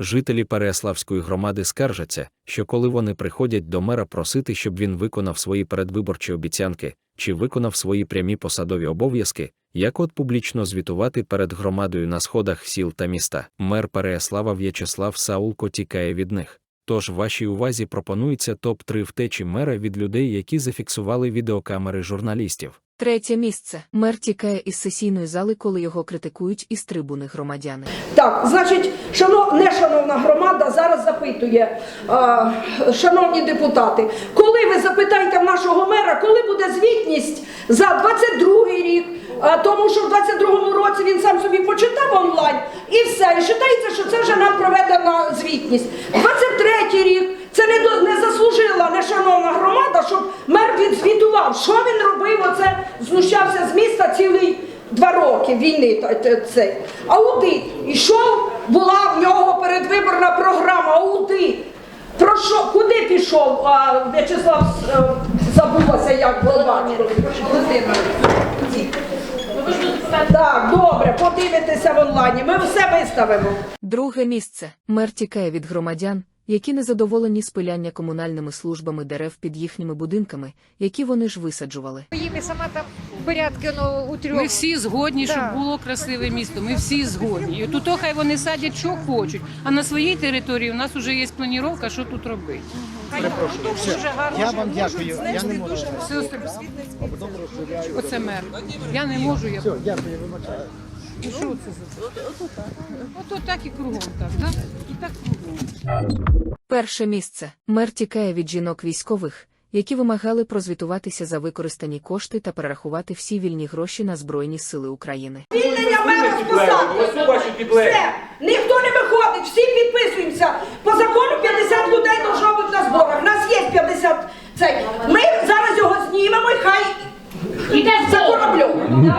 Жителі Переяславської громади скаржаться, що коли вони приходять до мера просити, щоб він виконав свої передвиборчі обіцянки чи виконав свої прямі посадові обов'язки, як от публічно звітувати перед громадою на сходах сіл та міста, мер Переяслава В'ячеслав Саулко тікає від них. Тож вашій увазі пропонується топ-3 втечі мера від людей, які зафіксували відеокамери журналістів. Третє місце. Мер тікає із сесійної зали, коли його критикують із трибуни громадяни. Так, значить, шано, нешановна громада зараз запитує, а, шановні депутати, коли ви запитаєте в нашого мера, коли буде звітність за 22 рік, а, тому що в 22 році він сам собі почитав онлайн і все, і вважається, що це вже нам проведена звітність. 23 рік це не, не заслужила нешановна громада, щоб мер відзвітував, що він робив, оце знущався з міста цілий два роки війни цей. Аудит. Ішов, була в нього передвиборна програма, аудит. Про що, куди пішов а, В'ячеслав е, забулося, як Володимир? Володимир. Так, добре, подивитеся в онлайні. Ми все виставимо. Друге місце. Мер тікає від громадян, які незадоволені спиляння комунальними службами дерев під їхніми будинками, які вони ж висаджували. Їм і сама там порядки ну, у трьох. Ми всі згодні, щоб було красиве місто. Ми всі згодні. І тут хай вони садять, що хочуть. А на своїй території у нас вже є планіровка, що тут робити. Я вам дякую. Я не можу. Все, оце мер. Я не можу. Я... Дякую, вибачаю. І що це за Ото так і кругом так, так? І так кругом. Перше місце. Мер тікає від жінок військових, які вимагали прозвітуватися за використані кошти та перерахувати всі вільні гроші на Збройні Сили України. Звільнення мера з посади. Все, ніхто не виходить, всі підписуємося. По закону 50 людей должно бути на зборах. У нас є 50 цей. Ми зараз його знімемо і хай Іде за кораблем.